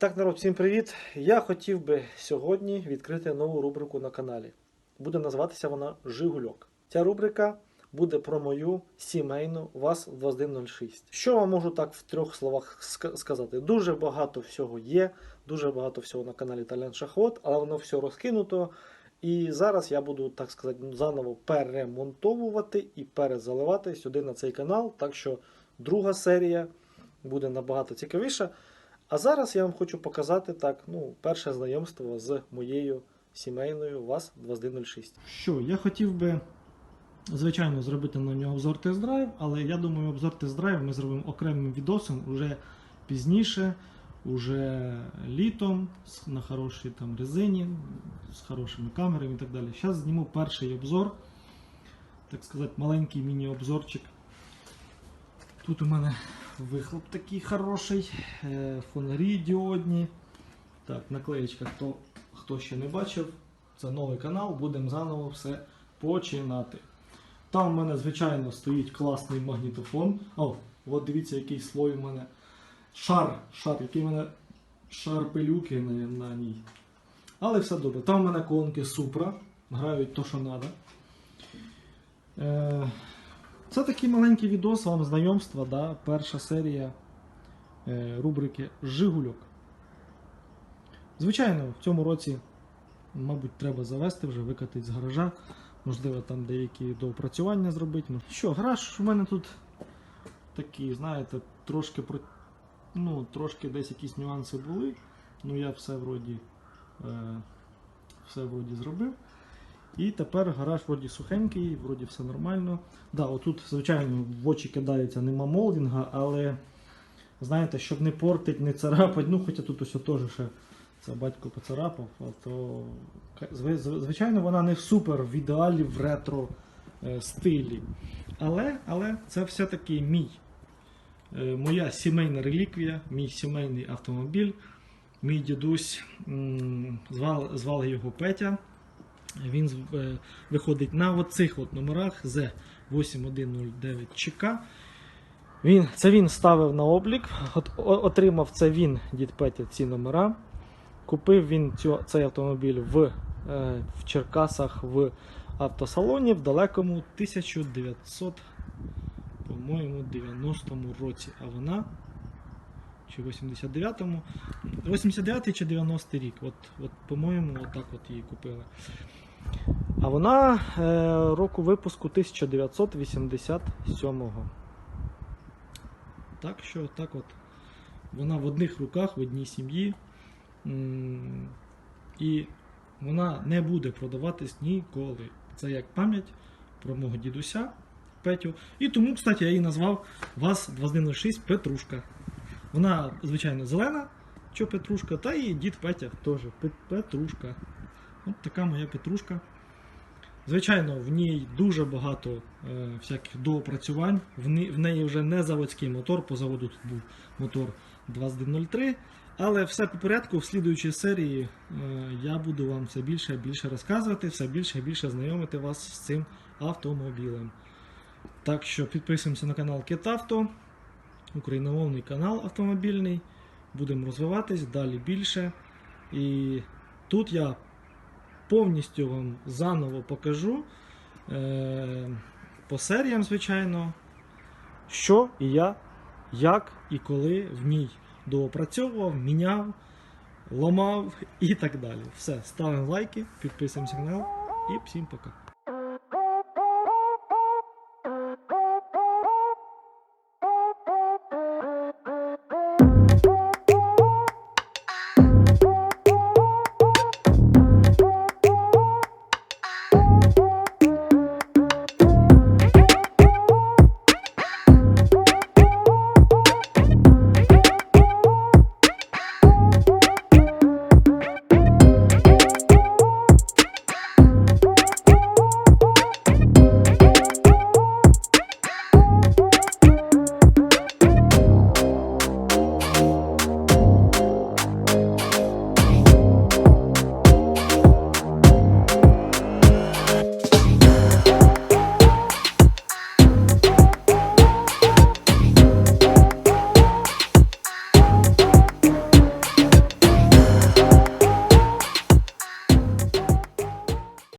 Так, народ, всім привіт! Я хотів би сьогодні відкрити нову рубрику на каналі. Буде називатися вона Жигульок. Ця рубрика буде про мою сімейну ВАЗ-2106. Що вам можу так в трьох словах сказати? Дуже багато всього є, дуже багато всього на каналі Талян Шахот, але воно все розкинуто. І зараз я буду, так сказати, заново перемонтовувати і перезаливати сюди на цей канал. Так що друга серія буде набагато цікавіша. А зараз я вам хочу показати так, ну, перше знайомство з моєю сімейною ВАЗ-2106. Що, я хотів би, звичайно, зробити на нього обзор тест-драйв, але я думаю, обзор тест-драйв ми зробимо окремим відосом уже пізніше, уже літом, на хорошій там резині, з хорошими камерами і так далі. Зараз зніму перший обзор, так сказати, маленький міні-обзорчик. Тут у мене вихлоп такий хороший, е, фонарі діодні. Так, наклеєчка, хто, хто ще не бачив, це новий канал, будемо заново все починати. Там у мене, звичайно, стоїть класний магнітофон. О, от дивіться, який слой у мене. Шар, шар, який у мене шар пилюки на, на ній. Але все добре. Там у мене колонки Supra, грають то, що треба. Це такий маленький відос вам знайомства, да? перша серія е, рубрики Жигульок. Звичайно, в цьому році, мабуть, треба завести вже, викатити з гаража. Можливо, там деякі доопрацювання зробити. Ну, Що, гараж у мене тут такий, знаєте, трошки ну, трошки десь якісь нюанси були. Ну я все вроді, е, все вроді зробив. І тепер гараж вроді сухенький, вроді все нормально. Да, отут, звичайно, в очі кидається нема молдинга, але знаєте, щоб не портить, не царапать, ну хоча тут ось теж ще це батько поцарапав, то звичайно вона не в супер в ідеалі в ретро е, стилі. Але, але це все-таки мій. е, Моя сімейна реліквія, мій сімейний автомобіль. Мій дідусь звали, звали його Петя. Він е, виходить на оцих от номерах з 8109 ЧК. Він, це він ставив на облік, от, отримав це він, дід Петя, ці номера. Купив він цю, цей автомобіль в, е, в Черкасах в автосалоні в далекому 1900, по-моєму, 90-му році. А вона чи 89-му, 89-й чи 90-й рік. От, от, по-моєму, отак от її купили. А вона е, року випуску 1987-го. Так що так от. Вона в одних руках, в одній сім'ї. І вона не буде продаватись ніколи. Це як пам'ять про мого дідуся Петю. І тому, кстати, я її назвав ВАЗ-2106 Петрушка. Вона, звичайно, зелена, що Петрушка, та і дід Петя теж Петрушка. От така моя Петрушка. Звичайно, в ній дуже багато е, всяких доопрацювань. В, не- в неї вже не заводський мотор, по заводу тут був мотор 2103. Але все по порядку, в слідуючій серії е, я буду вам все більше і більше розказувати, все більше і більше знайомити вас з цим автомобілем. Так що підписуємося на канал Кетавто, україномовний канал автомобільний. Будемо розвиватись далі більше. І тут я повністю вам заново покажу е, по серіям, звичайно, що і я, як і коли в ній доопрацьовував, міняв, ламав і так далі. Все, ставимо лайки, підписуємося на канал і всім пока.